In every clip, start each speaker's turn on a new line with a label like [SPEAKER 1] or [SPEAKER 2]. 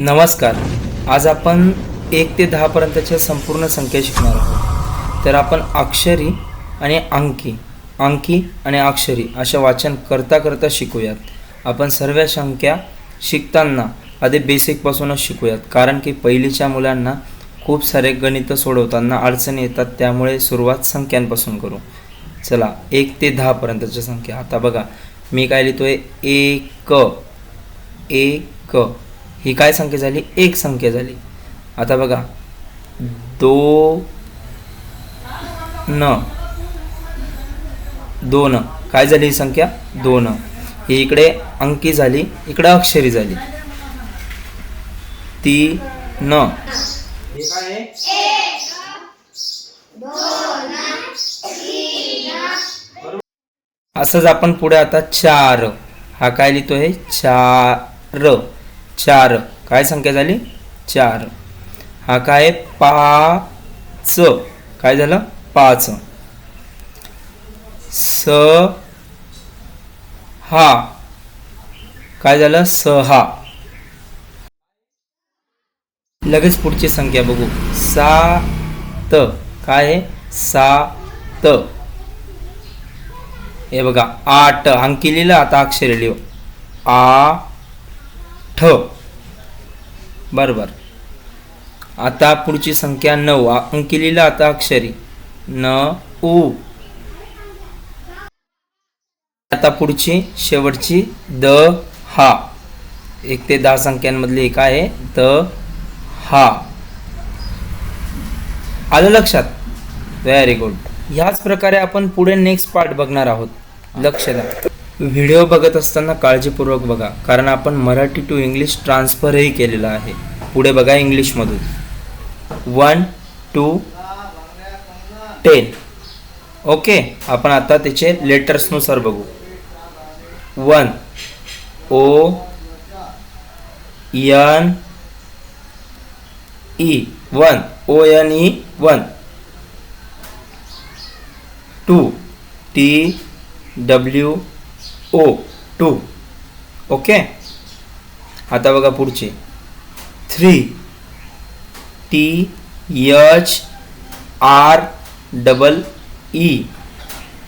[SPEAKER 1] नमस्कार. आज आपण एक ते दहापर्यंतच्या संपूर्ण संख्या शिकणार आहोत. तर आपण अक्षरी आणि अंकी अंकी आणि अक्षरी अशा वाचन करता करता शिकूयात. आपण सर्व संख्या शिकताना आधी बेसिकपासूनच शिकूयात. कारण की पहिलीच्या मुलांना खूप सारे गणितं सोडवताना अडचणी येतात त्यामुळे सुरुवात संख्यांपासून करू. चला एक ते दहापर्यंतच्या संख्या. आता बघा मी काय लिहितोय? एक एक ही काय संख्या झाली? एक संख्या झाली. आता बघा. दो न. दोन काय झाली ही संख्या? दोन ही इकडे अंकी झाली इकडे अक्षरी झाली. ती न. हे असंच आपण पुढे आता चार. हा काय लिहितोय? चार. चार. काय संख्या झाली? चार. हा काय? पाच. काय झालं? पाच. स. हा. काय झालं? सहा लगेच पुढची संख्या बघू. सात. काय आहे? सात. हे बघा आठ. अंकी लिहिलं आता अक्षर लिहू. आ ठ. बरोबर. आता पुढची संख्या नऊ. आ- अंकी लिहिलं आता अक्षरी. न उ. आता पुढची शेवटची द हा. एक ते दहा संख्यांमधली एक आहे. द हा. आलं लक्षात? व्हेरी गुड ह्याच प्रकारे आपण पुढे नेक्स्ट पार्ट बघणार आहोत. लक्ष द्या. व्हिडिओ बघत असताना काळजीपूर्वक बघा कारण आपण मराठी टू इंग्लिश ट्रान्सफरही केलेला आहे. पुढे बघा इंग्लिशमधून वन टू टेन ओके आपण आता त्याचे लेटर्सनुसार बघू. One O N E one O N E one two T W O two. Okay? आता बघा पुढचे. Three. T H R double E.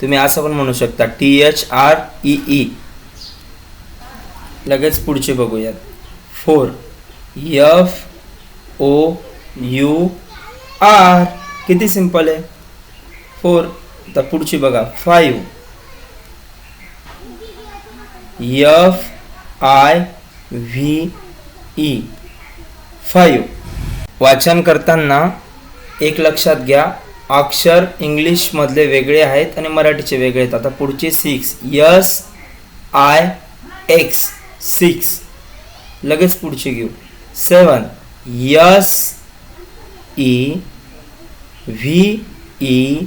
[SPEAKER 1] तुम्ही असं पण म्हणू शकता. T H R E E. लगेच पुढचे बघूयात. Four. F O U R. किती सिंपल आहे? फोर. आता पुढची बघा. Five. F I V E five वाचन करताना एक लक्षात घ्या. अक्षर इंग्लिशमधले वेगळे आहेत आणि मराठीचे वेगळे आहेत. आता पुढचे six S I X six लगेच पुढचे घेऊ. Seven S E V E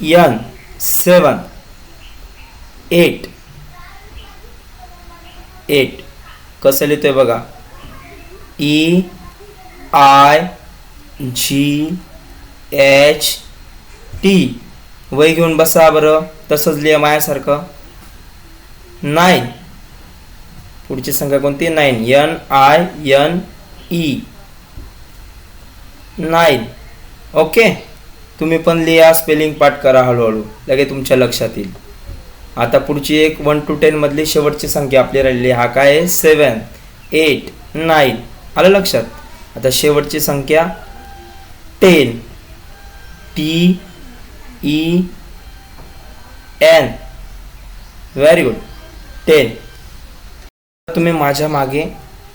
[SPEAKER 1] N seven eight eight कसं लिहितो आहे बघा? E I G H T Y घेऊन बसा बरं. तसंच लिहा मायासारखं नाईन पुढची संख्या कोणती? Nine N I N E nine okay तुम्ही पण लिहा स्पेलिंग पाठ करा हळूहळू. लगे तुमच्या लक्षात येईल. आता पुढची एक वन टू टेन मधली शेवटची संख्या आपली राहिलेली हा काय आहे? सेवन एट नाईन आलं लक्षात? आता शेवटची संख्या ten T E N very good ten तुम्ही माझ्या मागे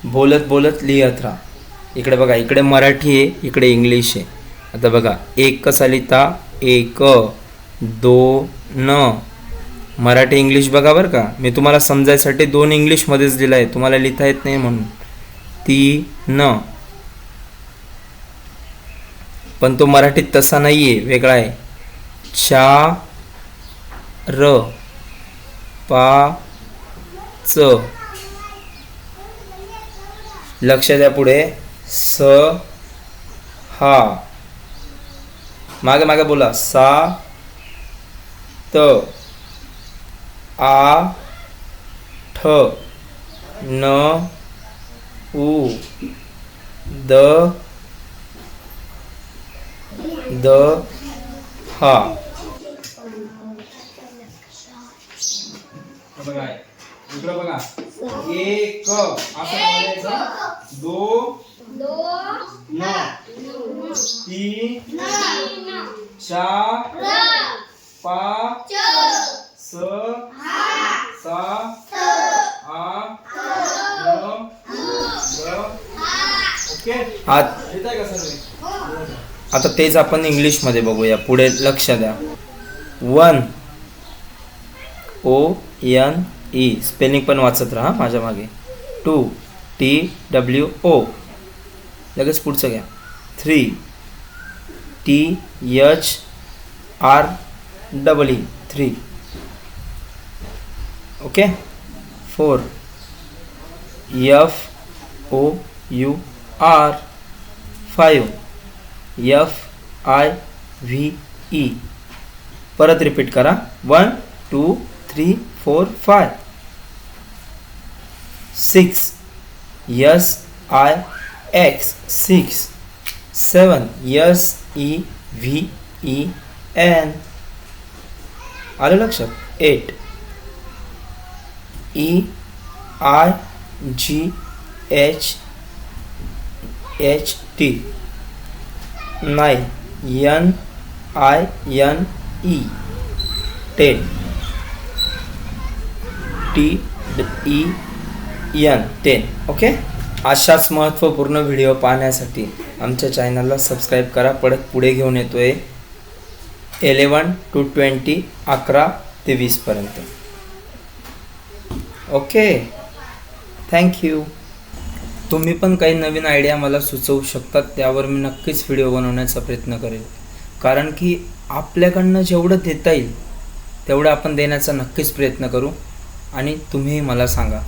[SPEAKER 1] बोलत बोलत लिहत राहा. इकडे बघा इकडे मराठी आहे इकडे इंग्लिश आहे. आता बघा एक कसा लिहिता? एक दोन मराठी इंग्लिश बघा बरं का. मी तुम्हाला समजायसाठी दोन इंग्लिशमध्येच दिलं आहे तुम्हाला लिहिता येत नाही म्हणून. ती न. पण तो मराठीत तसा नाही आहे वेगळा आहे. चा र पा च. लक्ष द्या पुढे. स हा. मागे मागे बोला. सा त. आ ठ न उ द द हा. बघा इकडं बघा. एक असं म्हणायचं दो न. तीन चार पाच स सा ओके? येत आहे का सर्व? आता तेच आपण इंग्लिशमध्ये बघूया. पुढे लक्ष द्या. One O N E. Spelling पण वाचत राहा माझ्या मागे. Two T W O. लगेच पुढचं घ्या. Three T H R double E. Three. Okay four F O U R five F I V E परत रिपीट करा. One two three four five six S I X six seven S E V E N आलं लक्षात? Eight E I G H H T nine N I N E ten T E N ten okay अशाच महत्त्वपूर्ण video पाहण्यासाठी आमच्या चॅनलला subscribe करा. परत पुढे घेऊन येतो आहे एलेवन टू ट्वेंटी अकरा ते वीसपर्यंत ओके थँक्यू तुम्ही पण काही नवीन आयडिया मला सुचवू शकतात त्यावर मी नक्कीच व्हिडिओ बनवण्याचा प्रयत्न करेल. कारण की आपल्याकडनं जेवढं देता येईल तेवढं आपण देण्याचा नक्कीच प्रयत्न करू. आणि तुम्ही मला सांगा.